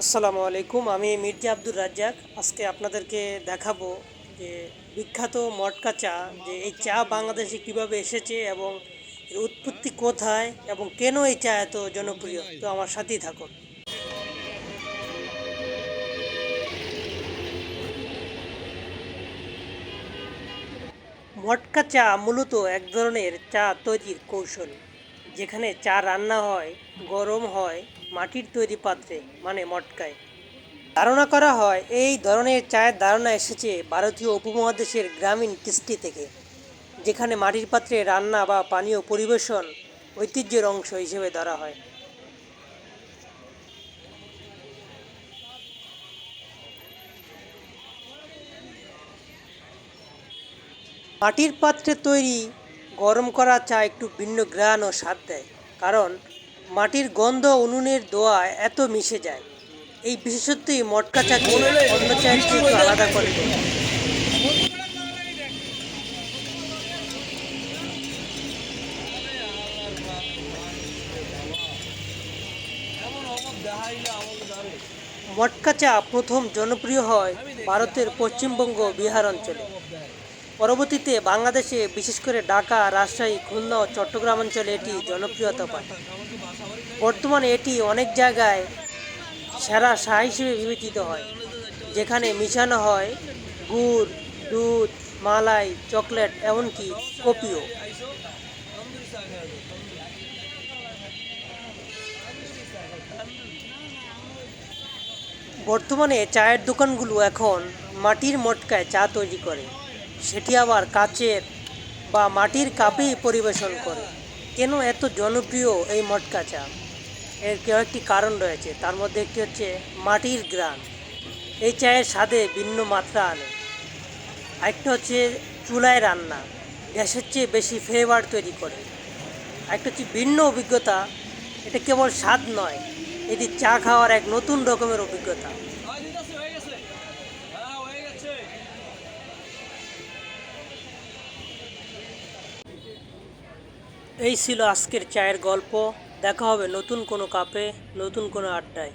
আসসালামু আলাইকুম, আমি মির্জা আব্দুর রাজ্জাক। আজকে আপনাদেরকে দেখাবো যে বিখ্যাত মটকা চা, যে এই চা বাংলাদেশে কীভাবে এসেছে এবং এর উৎপত্তি কোথায় এবং কেন এই চা এত জনপ্রিয়। তো আমার সাথেই থাকুন। মটকা চা মূলত এক ধরনের চা তৈরির কৌশল। যেখানে চা রান্না হয়, গরম হয়, মাটির তৈরি পাত্রে মানে মটকায়। ধারণা করা হয় এই ধরনের চায়ের ধারণা এসেছে ভারতীয় উপমহাদেশের গ্রামীণ কৃষ্টি থেকে, যেখানে মাটির পাত্রে রান্না বা পানীয় পরিবেশন ঐতিহ্যের অংশ হিসেবে ধরা হয়। মাটির পাত্রে তৈরি গরম করা চা একটু ভিন্ন ঘ্রাণ ও স্বাদ দেয়, কারণ মাটির গন্ধ উনুনের দোয়ায় এত মিশে যায়। এই বিশেষত্বই মটকা চাকে অন্য চায়ের চেয়ে একটু আলাদা করে। দেয় মটকা চা প্রথম জনপ্রিয় হয় ভারতের পশ্চিমবঙ্গ বিহার অঞ্চলে। পরবর্তীতে বাংলাদেশে, বিশেষ করে ঢাকা, রাজশাহী, খুলনা ও চট্টগ্রাম অঞ্চলে এটি জনপ্রিয়তা পায়। বর্তমানে এটি অনেক জায়গায় সেরা চা হিসেবে বিবেচিত হয়, যেখানে মিশানো হয় গুড়, দুধ, মালাই, চকলেট, এমনকি কপিও। বর্তমানে চায়ের দোকানগুলো এখন মাটির মটকায় চা তৈরি করে। সেটি আবার কাচের বা মাটির কাপেই পরিবেশন করে। কেন এত জনপ্রিয় এই মটকা চা এর কয়েকটি কারণ রয়েছে। তার মধ্যে একটি হচ্ছে মাটির গ্রান এই চায়ের স্বাদে ভিন্ন মাত্রা আনে। আরেকটা হচ্ছে চুলায় রান্না। গ্যাসের চেয়ে বেশি ফ্লেভার তৈরি করে। আরেকটা হচ্ছে ভিন্ন অভিজ্ঞতা। এটা কেবল স্বাদ নয়, এটি চা খাওয়ার এক নতুন রকমের অভিজ্ঞতা। এই ছিল আজকের চায়ের গল্প। দেখা হবে নতুন কোনো কাপে নতুন কোনো আড্ডায়।